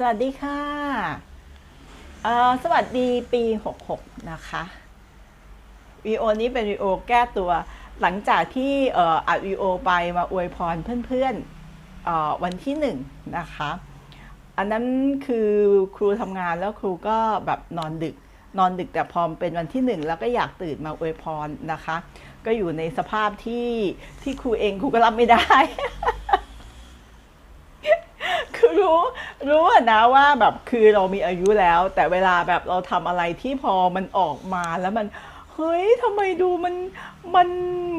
สวัสดีค่ะ สวัสดีปี 66 นะคะวีโอนี้เป็นวีโอแก้ตัว หลังจากที่อ,อัดวีโอไปมาอวยพรเพื่อนๆวันที่หนึ่งนะคะ อันนั้นคือครูทำงานแล้วครูก็แบบนอนดึก นอนดึกแต่พอเป็นวันที่หนึ่งแล้วก็อยากตื่นมาอวยพรนะคะ ก็อยู่ในสภาพที่ที่ครูเองครูก็รับไม่ได้ รู้รู้นะว่าแบบคือเรามีอายุแล้ว แต่เวลาแบบเราทำอะไรที่พอมันออกมาแล้วมัน เฮ้ยทำไมดูมันมัน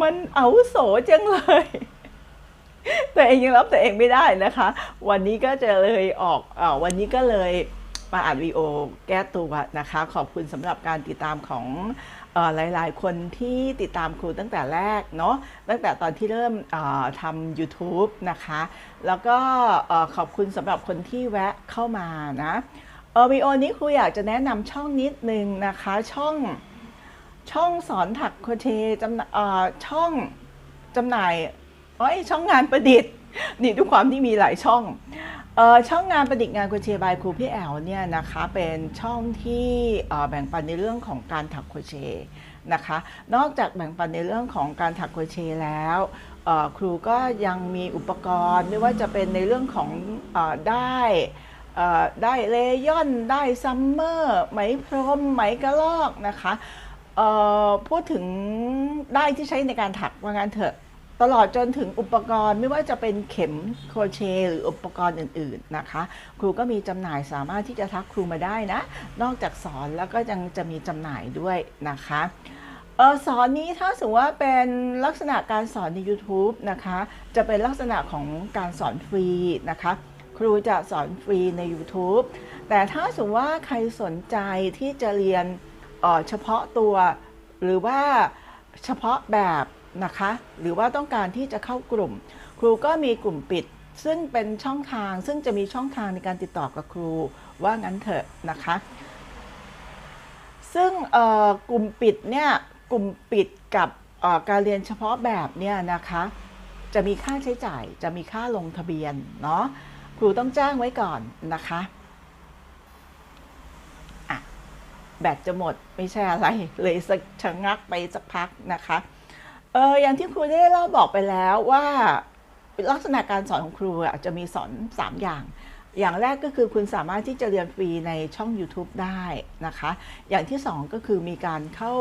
มันเอาโสจังเลยแต่เองยังรับตัวเองไม่ได้นะคะ วันนี้ก็จะเลยออกอวันนี้ก็เลย มาอัดวีโอแก้ตัวนะคะ ขอบคุณสำหรับการติดตามของออหลายๆ คนที่ติดตามครูตั้งแต่แรกเนาะตั้งแต่ตอนที่เริ่มทำ YouTube นะคะ แล้วก็ขอบคุณสำหรับคนที่แวะเข้ามานะวีโอนี้ครูอยากจะแนะนำช่องนิดนึงนะคะ ช่องช่องสอนถักโครเชจำช่องจำหน่ายอ้ยช่องงานประดิษฐ์ นี่ด้วยความที่มีหลายช่องออช่องงานประดิษฐ์งานโคเชต์บายครูพี่แอลเนี่ยนะคะเป็นช่องที่แบ่งปันในเรื่องของการถักโคเชนะคะ นอกจากแบ่งปันในเรื่องของการถักโคเชแล้วครูก็ยังมีอุปกรณ์ไม่ว่าจะเป็นในเรื่องของอได้เอ่อได้เลยอนได้ซัมเมอร์ไหมพรมไหมกระลอกนะคะพูดถึงได้ที่ใช้ในการถักว่างั้นเถอะ ตลอดจนถึงอุปกรณ์ไม่ว่าจะเป็นเข็มโครเชต์หรืออุปกรณ์อื่น ๆนะคะ ครูก็มีจำหน่ายสามารถที่จะทักครูมาได้นะ นอกจากสอนแล้วก็ยังจะมีจำหน่ายด้วยนะคะออสอนนี้ถ้าสมมติว่าเป็นลักษณะการสอนใน YouTube นะคะ จะเป็นลักษณะของการสอนฟรีนะคะ ครูจะสอนฟรีใน YouTube แต่ถ้าสมมติว่าใครสนใจที่จะเรียนเออเฉพาะตัว หรือว่าเฉพาะแบบ นะคะ หรือว่าต้องการที่จะเข้ากลุ่ม ครูก็มีกลุ่มปิด ซึ่งเป็นช่องทาง ซึ่งจะมีช่องทางในการติดต่อกับครูว่างั้นเถอะนะคะ ซึ่งกลุ่มปิดเนี่ยกลุ่มปิดกับการเรียนเฉพาะแบบเนี่ยนะคะ จะมีค่าใช้จ่ายจะมีค่าลงทะเบียนเนาะครูต้องแจ้งไว้ก่อนนะคะแบตจะหมดไม่ใช่อะไรเลยสักชะงักไปสักพักนะคะ อออย่างที่ครูได้เล่าบอกไปแล้วว่าลักษณะการสอนของครูอะจะมีสอน 3 อย่าง อย่างแรกก็คือคุณสามารถที่จะเรียนฟรีในช่อง YouTube ได้นะคะ อย่างที่ 2 ก็คือมีการเข้า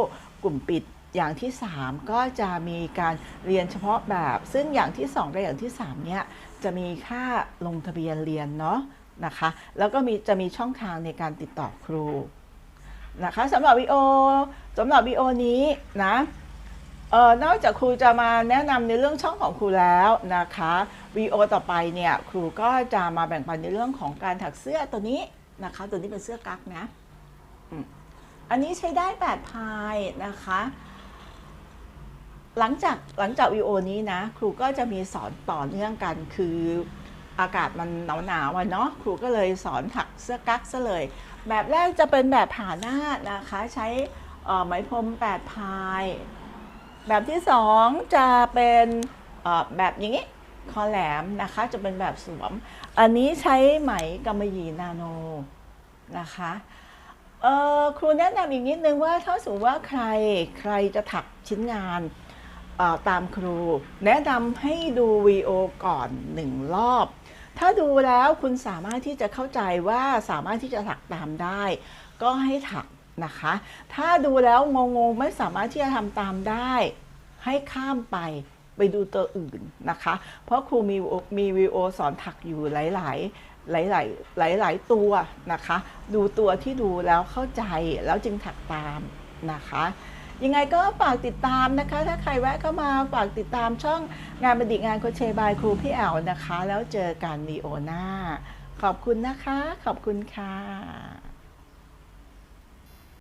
กลุ่มปิด อย่างที่ 3 ก็จะมีการเรียนเฉพาะแบบ ซึ่งอย่างที่ 2 และอย่างที่ 3 เนี่ยจะมีค่าลงทะเบียนเรียนเนาะนะคะ แล้วก็มีจะมีช่องทางในการติดต่อครูนะคะสำหรับวิดีโอสำหรับวิดีโอนี้นะ เออนอกจากครูจะมาแนะนำในเรื่องช่องของครูแล้วนะคะวีโอต่อไปเนี่ยครูก็จะมาแบ่งปันในเรื่องของการถักเสื้อตัวนี้นะคะ ตัวนี้เป็นเสื้อกั๊กนะอืมอันนี้ใช้ได้แปดพายนะคะ หลังจากหลังจากวีโอนี้นะ ครูก็จะมีสอนต่อเนื่องกันคืออากาศมันหนาวหนาวๆอะเนาะครูก็เลยสอนถักเสื้อกั๊กซะเลย แบบแรกจะเป็นแบบผ่าหน้านะคะ ใช้ไหมพรมแปดพาย แบบที่สองจะเป็นแบบอย่างนี้คอแหลมนะคะจะเป็นแบบสวม อันนี้ใช้ไหมกำมะหยี่นาโนนะคะครูแนะนำอีกนิดนึงว่าถ้าสมมติว่าใครใครจะถักชิ้นงานตามครู แนะนำให้ดูวีโอก่อนหนึ่งรอบ ถ้าดูแล้วคุณสามารถที่จะเข้าใจว่าสามารถที่จะถักตามได้ ก็ให้ถัก นะคะ ถ้าดูแล้วงงๆไม่สามารถที่จะทำตามได้ ให้ข้ามไปไปดูตัวอื่นนะคะ เพราะครูมีมีวีโอสอนถักอยู่หลาย ๆหลาย ๆ หลาย ๆ ตัวนะคะ ดูตัวที่ดูแล้วเข้าใจแล้วจึงถักตามนะคะ ยังไงก็ฝากติดตามนะคะ ถ้าใครแวะเข้ามาฝากติดตามช่องงานบัณฑิตงานโคเชบายครูพี่แอลนะคะ แล้วเจอกันวีโอหน้า ขอบคุณนะคะ ขอบคุณค่ะ